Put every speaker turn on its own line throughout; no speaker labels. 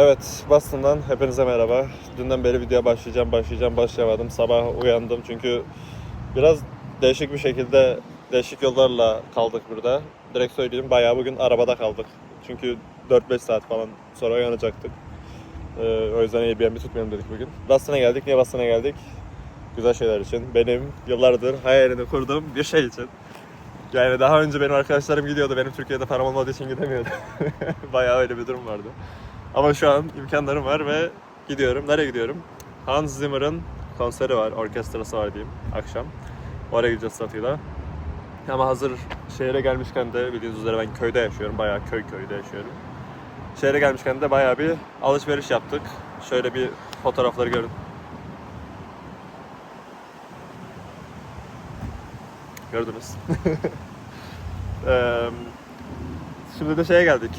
Evet, Boston'dan hepinize merhaba. Dünden beri video başlayacağım, başlayacağım, başlayamadım. Sabah uyandım çünkü biraz değişik bir şekilde, değişik yollarla kaldık burada. Direkt söyleyeyim, bayağı bugün arabada kaldık. Çünkü 4-5 saat falan sonra uyanacaktık. Ee, o yüzden Airbnb tutmayalım dedik bugün. Boston'a geldik. Niye Boston'a geldik? Güzel şeyler için. Benim yıllardır hayalini kurduğum bir şey için. Yani daha önce benim arkadaşlarım gidiyordu. Benim Türkiye'de param olmadığı için gidemiyordu. bayağı öyle bir durum vardı. Ama şu an imkanlarım var ve gidiyorum. Nereye gidiyorum? Hans Zimmer'ın konseri var, orkestrası var diyeyim akşam. Oraya gideceğiz Satı'yla. Ama hazır şehre gelmişken de bildiğiniz üzere ben köyde yaşıyorum. Bayağı köy köyde yaşıyorum. Şehre gelmişken de bayağı bir alışveriş yaptık. Şöyle bir fotoğrafları görün. Gördünüz. Şimdi de şeye geldik.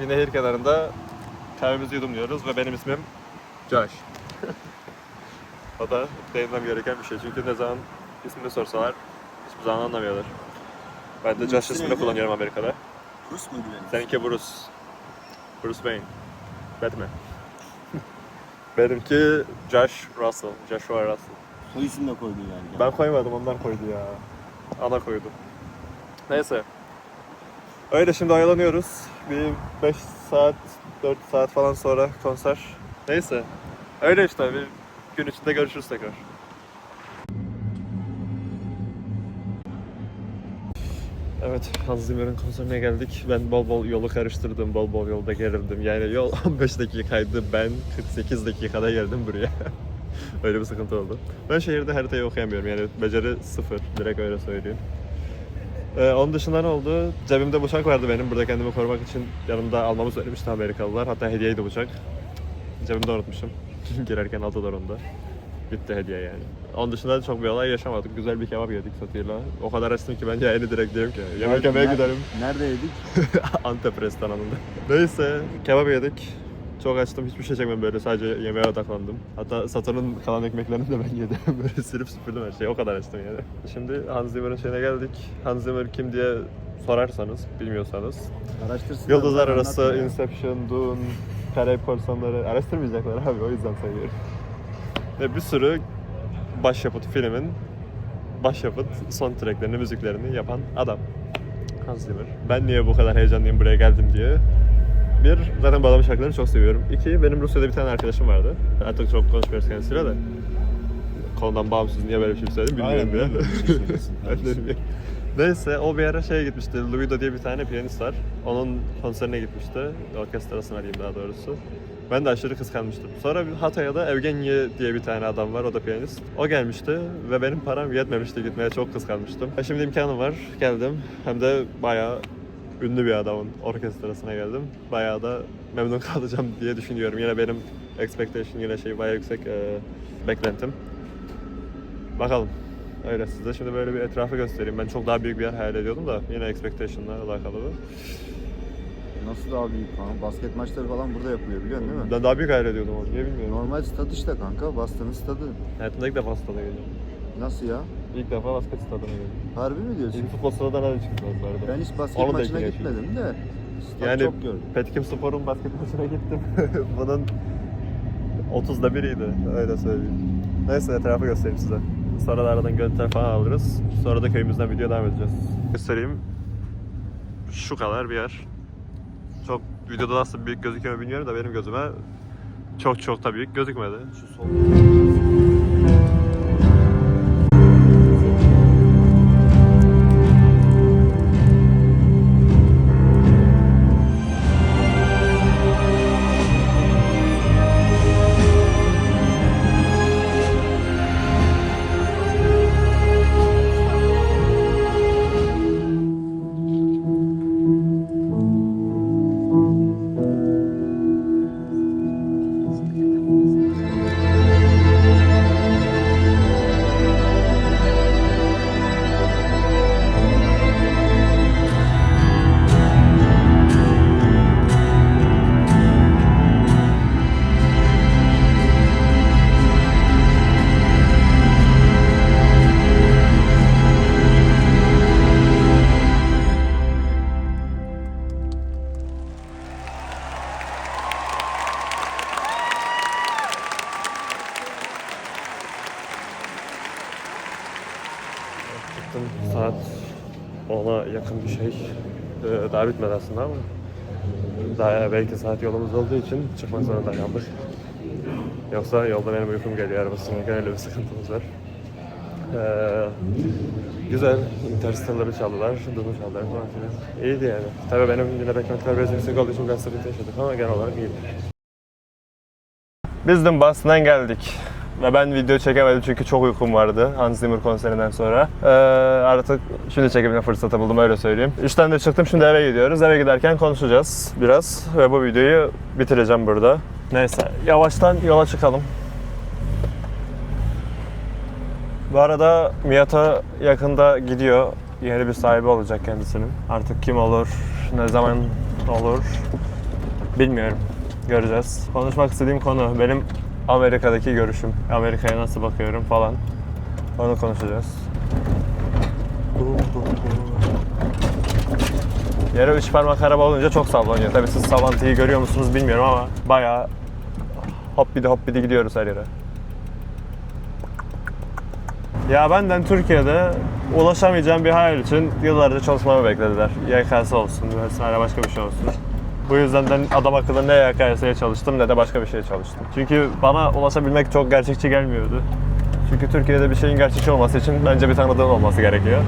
Bir nehir kenarında kahvemizi yudumluyoruz ve benim ismim Josh. o da değinmem gereken bir şey. Çünkü ne zaman ismini sorsalar hiçbir zaman anlamıyorlar. Ben de Josh
İsmi
ismini kullanıyorum Amerika'da.
Rus muydu benim?
Seninki Bruce. Bruce Wayne. Batman. Benimki Josh Russell. Joshua Russell.
Soy isim de koydun yani.
Ben koymadım onlar koydu ya. Ana koydu. Neyse. Öyle şimdi oyalanıyoruz. Bir 5 saat, 4 saat falan sonra konser. Neyse. Öyle işte bir gün içinde görüşürüz tekrar. Evet, Hans Zimmer'in konserine geldik. Ben bol bol yolu karıştırdım, bol bol yolda gerildim. Yani yol 15 dakikaydı, ben 48 dakikada geldim buraya. öyle bir sıkıntı oldu. Ben şehirde haritayı okuyamıyorum yani beceri sıfır, direkt öyle söyleyeyim. Ee, onun dışında ne oldu? Cebimde bıçak vardı benim. Burada kendimi korumak için yanımda almamı söylemişti Amerikalılar. Hatta hediyeydi bıçak. Cebimde unutmuşum. Girerken aldılar onu da. Bitti hediye yani. Onun dışında da çok bir olay yaşamadık. Güzel bir kebap yedik Satıyla. O kadar açtım ki ben yayını direkt diyorum ki yemek yemeye giderim.
Nerede yedik?
Antep restoranında. Neyse kebap yedik. Çok açtım hiçbir şey çekmem böyle sadece yemeğe odaklandım. Hatta Satır'ın kalan ekmeklerini de ben yedim. böyle silip süpürdüm her şeyi o kadar açtım yani. Şimdi Hans Zimmer'ın şeyine geldik. Hans Zimmer kim diye sorarsanız, bilmiyorsanız.
Araştırsın.
Yıldızlar Arası, Inception, Dune, Karayip Korsanları araştırmayacaklar abi o yüzden sayıyorum. Ve bir sürü başyapıt filmin başyapıt son tracklerini, müziklerini yapan adam. Hans Zimmer. Ben niye bu kadar heyecanlıyım buraya geldim diye. Bir, zaten bu adamın şarkılarını çok seviyorum. İki, benim Rusya'da bir tane arkadaşım vardı. Artık çok konuşmuyoruz kendisiyle de. Konudan bağımsız niye böyle bir şey söyledim bilmiyorum
Aynen,
bile.
ben de şey
bilmiyorum. Neyse o bir ara şeye gitmişti. Luido diye bir tane piyanist var. Onun konserine gitmişti. Orkestrasına diyeyim daha doğrusu. Ben de aşırı kıskanmıştım. Sonra Hatay'a da Evgeny diye bir tane adam var. O da piyanist. O gelmişti ve benim param yetmemişti gitmeye. Çok kıskanmıştım. E şimdi imkanım var. Geldim. Hem de bayağı ünlü bir adamın orkestrasına geldim. Bayağı da memnun kalacağım diye düşünüyorum. Yine benim expectation yine şey bayağı yüksek e, beklentim. Bakalım. Öyle size şimdi böyle bir etrafı göstereyim. Ben çok daha büyük bir yer hayal ediyordum da yine expectation'la alakalı bu.
Nasıl daha büyük kanka? Basket maçları falan burada yapılıyor biliyorsun değil mi?
Ben daha büyük hayal ediyordum onu. Niye bilmiyorum.
Normal stat işte kanka. Boston'ın stadı.
Hayatımda ilk defa stada geliyorum.
Nasıl ya?
İlk defa basket stadına geliyorum.
Harbi mi diyorsun?
İlk futbol stadına da arada.
Ben hiç basket
Onu da
maçına gitmedim de. Stat
Yani
çok gördüm.
Petkim Spor'un basket maçına gittim. Bunun 30'da biriydi. Öyle söyleyeyim. Neyse etrafı göstereyim size. Sonra da aradan görüntüler falan alırız. Sonra da köyümüzden video devam edeceğiz. Göstereyim. Şu kadar bir yer. Çok videoda nasıl büyük gözüküyor bilmiyorum da benim gözüme çok çok da büyük gözükmedi. Şu sol ona yakın bir şey. Ee, daha bitmedi aslında ama daha belki saat yolumuz olduğu için çıkmak zorunda kaldık. Yoksa yolda benim uykum geliyor araba sürerken öyle bir sıkıntımız var. Ee, güzel Interstellar'ı çaldılar, Doom'u çaldılar falan filan. İyiydi yani. Tabii benim yine beklentiler biraz yüksek olduğu için biraz sıkıntı yaşadık ama genel olarak iyiydi. Biz dün Boston'dan geldik. Ve ben video çekemedim çünkü çok uykum vardı Hans Zimmer konserinden sonra. Ee, artık şimdi çekebilme fırsatı buldum öyle söyleyeyim. İşten de çıktım şimdi eve gidiyoruz. Eve giderken konuşacağız biraz ve bu videoyu bitireceğim burada. Neyse yavaştan yola çıkalım. Bu arada Miata yakında gidiyor. Yeni bir sahibi olacak kendisinin. Artık kim olur, ne zaman olur bilmiyorum. Göreceğiz. Konuşmak istediğim konu benim Amerika'daki görüşüm. Amerika'ya nasıl bakıyorum falan. Onu konuşacağız. Yere üç parmak araba olunca çok sallanıyor. Tabii siz sallantıyı görüyor musunuz bilmiyorum ama bayağı hoppidi hoppidi gidiyoruz her yere. Ya benden Türkiye'de ulaşamayacağım bir hayal için yıllarca çalışmamı beklediler. YKS olsun vesaire başka bir şey olsun. Bu yüzden de adam akıllı ne YKS'ye çalıştım ne de başka bir şeye çalıştım. Çünkü bana ulaşabilmek çok gerçekçi gelmiyordu. Çünkü Türkiye'de bir şeyin gerçekçi olması için bence bir tanıdığın olması gerekiyor.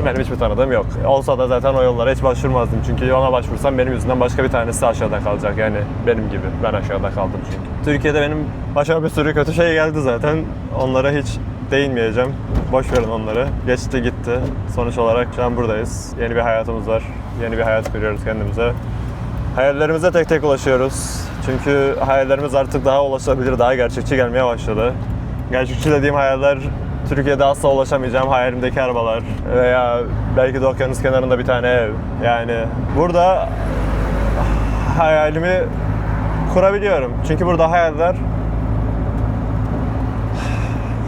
Ve Benim hiçbir tanıdığım yok. Olsa da zaten o yollara hiç başvurmazdım. Çünkü ona başvursam benim yüzümden başka bir tanesi aşağıda kalacak. Yani benim gibi. Ben aşağıda kaldım çünkü. Türkiye'de benim başıma bir sürü kötü şey geldi zaten. Onlara hiç değinmeyeceğim. Boş verin onları. Geçti gitti. Sonuç olarak şu an buradayız. Yeni bir hayatımız var. Yeni bir hayat kuruyoruz kendimize. Hayallerimize tek tek ulaşıyoruz. Çünkü hayallerimiz artık daha ulaşabilir, daha gerçekçi gelmeye başladı. Gerçekçi dediğim hayaller Türkiye'de asla ulaşamayacağım hayalimdeki arabalar veya belki de okyanus kenarında bir tane ev. Yani burada hayalimi kurabiliyorum. Çünkü burada hayaller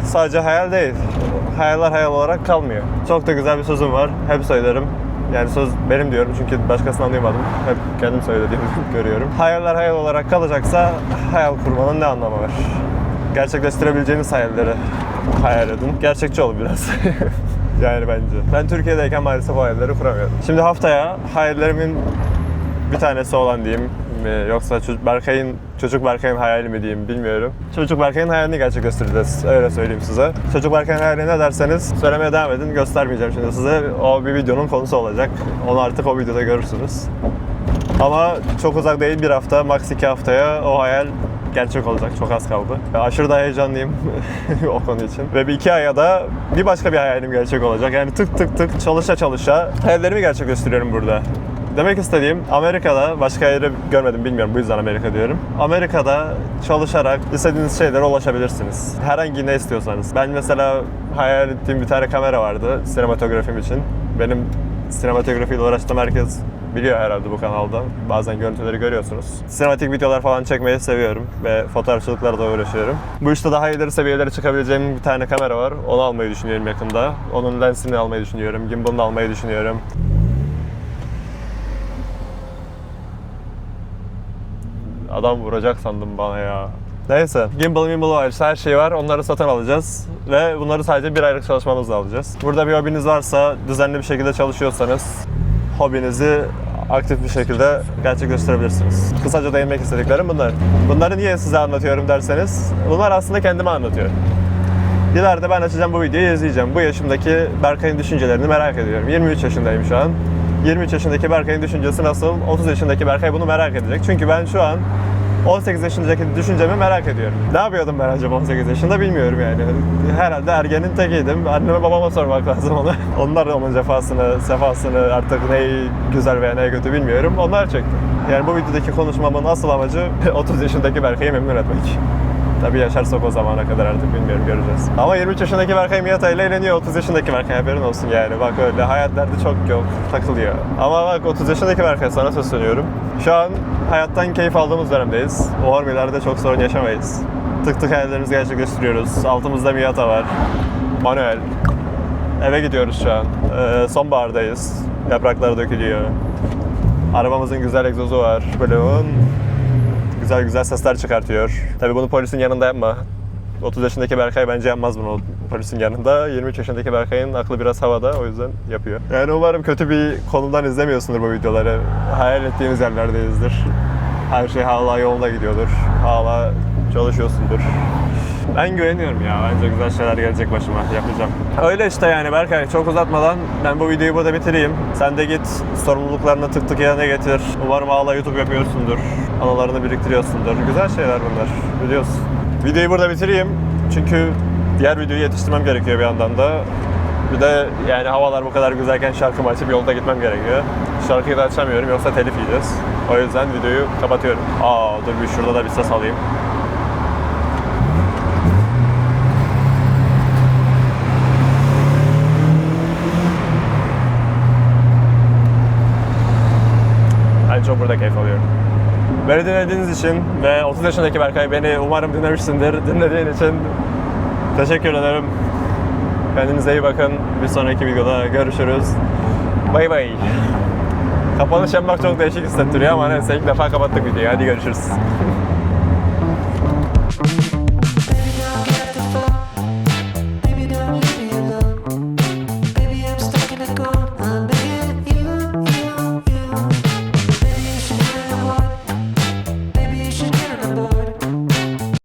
sadece hayal değil. Hayaller hayal olarak kalmıyor. Çok da güzel bir sözüm var. Hep söylerim. Yani söz benim diyorum çünkü başkasından duymadım. Hep kendim söylediğimi görüyorum. Hayaller hayal olarak kalacaksa hayal kurmanın ne anlamı var? Gerçekleştirebileceğiniz hayalleri hayal edin. Gerçekçi olun biraz. yani bence. Ben Türkiye'deyken maalesef hayalleri kuramıyorum. Şimdi haftaya hayallerimin bir tanesi olan diyeyim. Ee, Yoksa çocuk Berkay'ın, çocuk Berkay'ın hayali mi diyeyim bilmiyorum. Çocuk Berkay'ın hayalini gerçekleştireceğiz. Öyle söyleyeyim size. Çocuk Berkay'ın hayali ne derseniz söylemeye devam edin. Göstermeyeceğim şimdi size. O bir videonun konusu olacak. Onu artık o videoda görürsünüz. Ama çok uzak değil bir hafta, max iki haftaya o hayal gerçek olacak. Çok az kaldı. Aşırı da heyecanlıyım o konu için. Ve bir iki aya da bir başka bir hayalim gerçek olacak. Yani tık tık tık çalışa çalışa hayallerimi gerçekleştiriyorum burada. Demek istediğim Amerika'da başka yeri görmedim bilmiyorum bu yüzden Amerika diyorum. Amerika'da çalışarak istediğiniz şeylere ulaşabilirsiniz. Herhangi ne istiyorsanız. Ben mesela hayal ettiğim bir tane kamera vardı sinematografim için. Benim sinematografiyle uğraştığım herkes biliyor herhalde bu kanalda. Bazen görüntüleri görüyorsunuz. Sinematik videolar falan çekmeyi seviyorum ve fotoğrafçılıklarla da uğraşıyorum. Bu işte daha ileri seviyelere çıkabileceğim bir tane kamera var. Onu almayı düşünüyorum yakında. Onun lensini almayı düşünüyorum. Gimbal'ını almayı düşünüyorum. Adam vuracak sandım bana ya. Neyse. Gimbal gimbal var. Her şey var. Onları satın alacağız. Ve bunları sadece bir aylık çalışmamızla alacağız. Burada bir hobiniz varsa, düzenli bir şekilde çalışıyorsanız hobinizi aktif bir şekilde gerçekleştirebilirsiniz. Kısaca değinmek istediklerim bunlar. Bunları niye size anlatıyorum derseniz, bunlar aslında kendime anlatıyorum. İleride ben açacağım bu videoyu izleyeceğim. Bu yaşımdaki Berkay'ın düşüncelerini merak ediyorum. 23 yaşındayım şu an. 23 yaşındaki Berkay'ın düşüncesi nasıl? 30 yaşındaki Berkay bunu merak edecek. Çünkü ben şu an 18 yaşındaki düşüncemi merak ediyorum. Ne yapıyordum ben acaba 18 yaşında bilmiyorum yani. Herhalde ergenin tekiydim. Anneme babama sormak lazım onu. Onlar onun cefasını, sefasını artık ne güzel veya ne kötü bilmiyorum. Onlar çekti. Yani bu videodaki konuşmamın asıl amacı 30 yaşındaki Berkay'ı memnun etmek. Tabii yaşarsak o zamana kadar artık bilmiyorum göreceğiz. Ama 23 yaşındaki Berkay Miyata ile eğleniyor. 30 yaşındaki Berkay haberin olsun yani. Bak öyle hayat derdi çok yok. Takılıyor. Ama bak 30 yaşındaki Berkay sana söz söylüyorum. Şu an hayattan keyif aldığımız dönemdeyiz. O hormonlarda çok sorun yaşamayız. Tık tık hayallerimizi gerçekleştiriyoruz. Altımızda Miyata var. Manuel. Eve gidiyoruz şu an. Ee, sonbahardayız. Yapraklar dökülüyor. Arabamızın güzel egzozu var. Böyle güzel güzel sesler çıkartıyor. Tabii bunu polisin yanında yapma. 30 yaşındaki Berkay bence yapmaz bunu polisin yanında. 23 yaşındaki Berkay'ın aklı biraz havada o yüzden yapıyor. Yani umarım kötü bir konumdan izlemiyorsundur bu videoları. Hayal ettiğimiz yerlerdeyizdir. Her şey hala yolunda gidiyordur. Hala çalışıyorsundur. Ben güveniyorum ya. Bence güzel şeyler gelecek başıma. Yapacağım. Öyle işte yani Berkay. Çok uzatmadan ben bu videoyu burada bitireyim. Sen de git sorumluluklarını tık tık yerine getir. Umarım hala YouTube yapıyorsundur. Anılarını biriktiriyorsundur. Güzel şeyler bunlar. Biliyorsun. Videoyu burada bitireyim. Çünkü diğer videoyu yetiştirmem gerekiyor bir yandan da. Bir de yani havalar bu kadar güzelken şarkımı açıp yolda gitmem gerekiyor. Şarkıyı da açamıyorum yoksa telif yiyeceğiz. O yüzden videoyu kapatıyorum. Aa dur bir şurada da bir ses alayım. Çok burada keyif alıyorum. Beni dinlediğiniz için ve 30 yaşındaki Berkay beni umarım dinlemişsindir. Dinlediğin için teşekkür ederim. Kendinize iyi bakın. Bir sonraki videoda görüşürüz. Bay bay. Kapanış yapmak çok değişik hissettiriyor ama neyse ilk defa kapattık videoyu. Hadi görüşürüz.